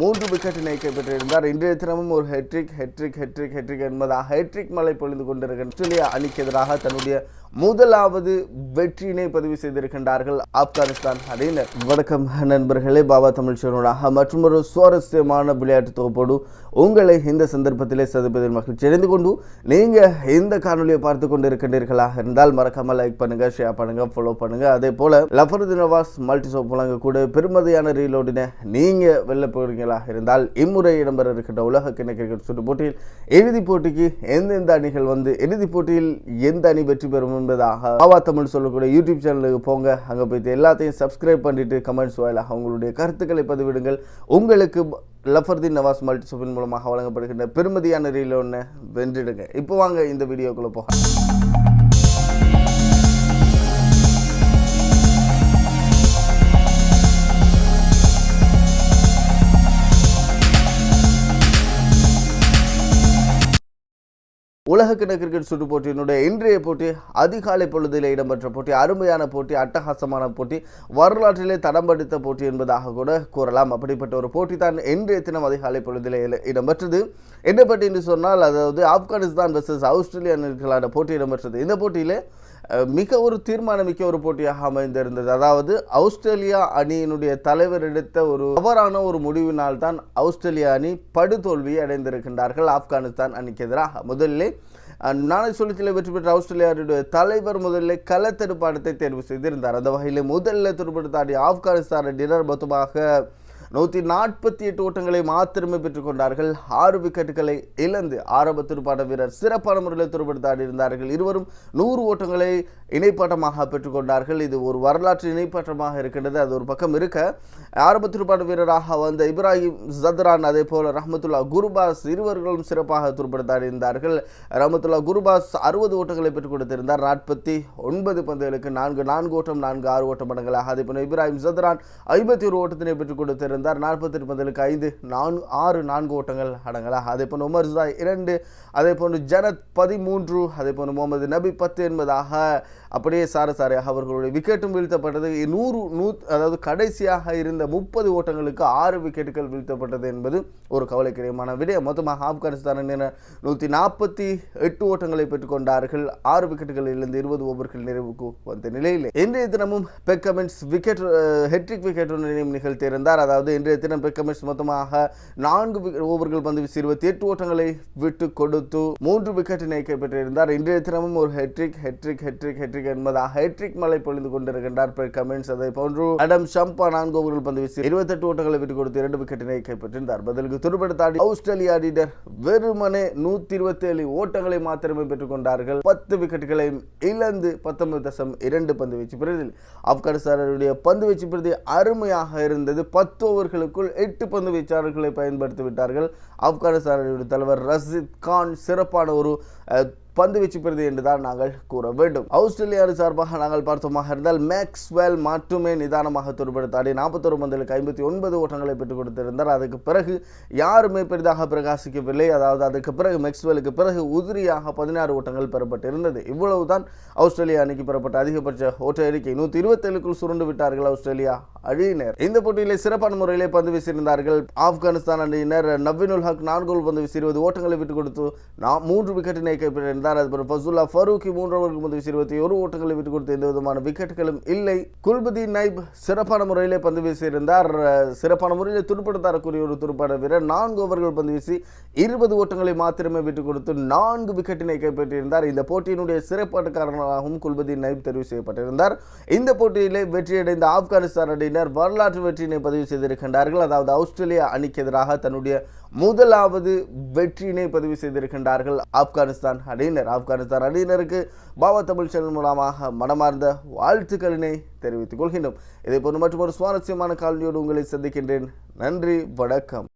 மூன்று விக்கெட்டினை கைப்பற்றியிருந்தார் இன்றைய தினமும் ஒரு hat trick hat trick hat trick hat trick என்பதாக ஹெட்ரிக் மலை பொழிந்து கொண்டிருக்கிற ஆஸ்திரேலியா அணிக்கு எதிராக தன்னுடைய முதலாவது வெற்றியினை பதிவு செய்திருக்கின்றார்கள் ஆப்கானிஸ்தான் அணியினர். வணக்கம் நண்பர்களே பாபா தமிழ் சேனலாக மற்றும் ஒரு சுவாரஸ்யமான விளையாட்டு தொகுப்போடு உங்களை இந்த சந்தர்ப்பத்திலே சந்திப்பதில் மகிழ்ச்சி அடைந்து கொண்டு நீங்கள் இந்த காணொலியை பார்த்து கொண்டு இருக்கின்றீர்களாக இருந்தால் மறக்காமல் லைக் பண்ணுங்க ஷேர் பண்ணுங்க ஃபாலோ பண்ணுங்க. அதே போல லஃபருது நவாஸ் மல்டி சோப் வழங்கக்கூடிய பெருமதியான ரீலோடினை நீங்கள் வெளில போயிருக்கீங்க போறீங்களாக இருந்தால் இம்முறை இடம்பெற இருக்கின்ற உலக கிண கிரிக்கெட் சுற்று போட்டியில் இறுதிப் போட்டிக்கு எந்தெந்த அணிகள் வந்து இறுதிப் போட்டியில் எந்த அணி வெற்றி பெறும் என்பதாக ஆவா தமிழ் சொல்லக்கூடிய யூடியூப் சேனலுக்கு போங்க. அங்கே போயிட்டு எல்லாத்தையும் சப்ஸ்கிரைப் பண்ணிட்டு கமெண்ட்ஸ் வாயிலாக உங்களுடைய கருத்துக்களை பதிவிடுங்கள். உங்களுக்கு லஃபர்தீன் நவாஸ் மல்டிசோப்பின் மூலமாக வழங்கப்படுகின்ற பெருமதியான ரீல் ஒன்று வென்றிடுங்க. இப்போ வாங்க இந்த வீடியோக்குள்ளே போக உலகக்கிண கிரிக்கெட் சுற்று போட்டியினுடைய இன்றைய போட்டி அதிகாலை பொழுதில் இடம்பெற்ற போட்டி அருமையான போட்டி அட்டகாசமான போட்டி வரலாற்றிலே தடம் படித்த போட்டி என்பதாக கூட கூறலாம். அப்படிப்பட்ட ஒரு போட்டி தான் இன்றைய தினம் அதிகாலை பொழுதில் இடம்பெற்றது. என்ன பற்றி என்று சொன்னால் அதாவது ஆப்கானிஸ்தான் வெர்சஸ் ஆஸ்திரேலியா அணிகளான போட்டி இடம்பெற்றது. இந்த போட்டியிலே மிக ஒரு தீர்மானமிக்க ஒரு போட்டியாக அமைந்திருந்தது. அதாவது ஆஸ்திரேலியா அணியினுடைய தலைவர் எடுத்த ஒரு தவறான ஒரு முடிவினால் தான் ஆஸ்திரேலியா அணி படுதோல்வியை அடைந்திருக்கின்றார்கள். ஆப்கானிஸ்தான் அணிக்கு எதிராக முதலிலே நாளை நாணய சுழற்சியில் வெற்றி பெற்ற ஆஸ்திரேலியாவுடைய தலைவர் முதலில் களத்தெடுப்பாட்டத்தை தேர்வு செய்திருந்தார். அந்த வகையில் முதலில் துடுப்படுத்தாடிய ஆப்கானிஸ்தானை நிரர்பத்துமாக மொத்தமாக நூற்றி நாற்பத்தி எட்டு ஓட்டங்களை மாத்திரமே பெற்றுக்கொண்டார்கள் ஆறு விக்கெட்டுகளை இழந்து ஆரம்ப துடுப்பாட்ட வீரர் சிறப்பான முறையில் துடுப்படுத்தாடி இருந்தார்கள். இருவரும் நூறு ஓட்டங்களை இணைப்பாட்டமாக பெற்றுக்கொண்டார்கள் இது ஒரு வரலாற்று இணைப்பாட்டமாக இருக்கின்றது. அது ஒரு பக்கம் இருக்க ஆரம்ப துடுப்பாட்ட வீரராக வந்த இப்ராஹிம் ஜத்ரான் அதே போல ரஹமத்துல்லா குருபாஸ் இருவர்களும் சிறப்பாக துடுப்படுத்தாடி இருந்தார்கள். ரஹமத்துல்லா குருபாஸ் அறுபது ஓட்டங்களை பெற்றுக் கொடுத்திருந்தார். நாற்பத்தி ஒன்பது பந்துகளுக்கு நான்கு நான்கு ஓட்டம் நான்கு ஆறு ஓட்டம் மடங்களாக அதே போல இப்ராஹிம் ஜத்ரான் ஐம்பத்தி ஒரு ஓட்டத்தினை பெற்றுக் கொடுத்திருந்தார். நாற்பத்தி எட்டு பந்துகளுக்கு ஐந்து நான்கு ஆறு நான்கு ஓட்டங்கள் அடங்கலா. அதே போன்று உமர் ஜாய் இரண்டு அதே போன்று ஜனத் பதிமூன்று அதே போன்று முகமது நபி பத்து என்பதாக அப்படியே சார சாரையாக அவர்களுடைய விக்கெட்டும் வீழ்த்தப்பட்டது. நூறு நூ அதாவது கடைசியாக இருந்த முப்பது ஓட்டங்களுக்கு ஆறு விக்கெட்டுகள் வீழ்த்தப்பட்டது என்பது ஒரு கவலைக்கிடமான விடயம். மொத்தமாக ஆப்கானிஸ்தான் நூற்றி நாற்பத்தி எட்டு ஓட்டங்களை பெற்றுக்கொண்டார்கள். ஆறு விக்கெட்டுகளிலிருந்து இருபது ஓவர்கள் நிறைவுக்கு வந்த நிலையில். இன்றைய தினமும் பெக்கமெண்ட்ஸ் விக்கெட் ஹெட்ரிக் விக்கெட் ஒன்றையும் நிகழ்த்தியிருந்தார் அதாவது இன்றைய தினம் பெக்கமெண்ட்ஸ் மொத்தமாக நான்கு ஓவர்கள் பந்து வீசி இருபத்தி எட்டு ஓட்டங்களை விட்டு கொடுத்து மூன்று விக்கெட்டினை கைப்பற்றியிருந்தார் இன்றைய தினமும் ஒரு hat trick hat trick hat trick hat trick hat trick என்பதாக ஹேட்ரிக் மலை பொழிந்து கொண்டிருக்கின்றார் பெர் கமின்ஸ் அதை போன்று. அடம் ஷம்பா நான்கு ஓவர்கள் பந்து வீசி இருபத்தெட்டு ஓட்டங்களை விட்டுக் கொடுத்து இரண்டு விக்கெட்டினை கைப்பற்றிருந்தார் பதிலுக்கு துடுப்படுத்தாடி ஆஸ்திரேலியா அணியினர் வெறுமனே நூத்தி இருபத்தி ஏழு ஓட்டங்களை மாத்திரமே பெற்றுக்கொண்டார்கள். பத்து விக்கெட்டுகளை இழந்து பத்தொன்பது தசம் இரண்டு பந்து வீச்சு பிரிவில் ஆப்கானிஸ்தானுடைய பந்து வீச்சு பிரதி அருமையாக இருந்தது. பத்து ஓவர்களுக்குள் எட்டு பந்து வீச்சாளர்களை பயன்படுத்தி விட்டார்கள். ஆப்கானிஸ்தானுடைய தலைவர் ரஷித் கான் சிறப்பான ஒரு பந்து வீச்சு என்று தான் நாங்கள் கூற வேண்டும். ஆஸ்திரேலியா அணி சார்பாக நாங்கள் பார்த்தோமாக இருந்தால் மேக்ஸ்வெல் மட்டுமே நிதானமாக துடுப்படுத்தாடி நாற்பத்தொரு பந்துகளுக்கு ஐம்பத்தி ஒன்பது ஓட்டங்களை பெற்றுக் கொடுத்திருந்தார். அதுக்கு பிறகு யாருமே பெரிதாக பிரகாசிக்கவில்லை. அதாவது அதுக்கு பிறகு மேக்ஸ்வெலுக்கு பிறகு உதிரியாக பதினாறு ஓட்டங்கள் பெறப்பட்டிருந்தது. இவ்வளவுதான் ஆஸ்திரேலியா அணிக்கு பெறப்பட்ட அதிகபட்ச ஓட்ட எண்ணிக்கை. நூற்றி இருபத்தேழுக்குள் சுருண்டு விட்டார்கள் ஆஸ்திரேலியா அழியினர் இந்த போட்டியிலே சிறப்பான முறையிலே பந்து வீசியிருந்தார்கள். ஆப்கானிஸ்தான் அணியினர் நவீனுல் ஹக் நான்கு பந்து வீசி இருபது ஓட்டங்களை விட்டுக் கொடுத்து மூன்று விக்கெட்டினை கைப்பற்றியிருந்தார் அதுபோல் ஃபசுல்லா ஃபரூக்கி மூன்று ஓவருக்கு பந்து இருபத்தி ஒரு ஓட்டங்களை விட்டுக் கொடுத்து எந்த விதமான விக்கெட்டுகளும் இல்லை. குல்பதி நைப் சிறப்பான முறையிலே பந்து வீசியிருந்தார். சிறப்பான முறையில் துடுப்படுத்தாரக்கூடிய ஒரு துடுப்பாட வீரர். நான்கு ஓவர்கள் பந்து வீசி இருபது ஓட்டங்களை மாத்திரமே விட்டுக் கொடுத்து நான்கு விக்கெட்டினை கைப்பற்றியிருந்தார். இந்த போட்டியினுடைய சிறப்பாட்டுக்காரனாகவும் குல்பதி நைப் தெரிவு செய்யப்பட்டிருந்தார். இந்த போட்டியிலே வெற்றியடைந்த ஆப்கானிஸ்தான் அணியினர் வரலாற்று வெற்றியினை பதிவு செய்திருக்கின்றார்கள். அதாவது ஆஸ்திரேலியா அணிக்கு எதிராக தன்னுடைய முதலாவது வெற்றியினை பதிவு செய்திருக்கின்றார்கள் ஆப்கானிஸ்தான் அணி. அணியினர். ஆப்கானிஸ்தான் அணியினருக்கு பாபா தமிழ் சேனல் மூலமாக மனமார்ந்த வாழ்த்துக்களினை தெரிவித்துக் கொள்கின்றோம். இதே போன்று மற்றும் ஒரு சுவாரஸ்யமான காலனியோடு உங்களை சந்திக்கின்றேன். நன்றி வணக்கம்.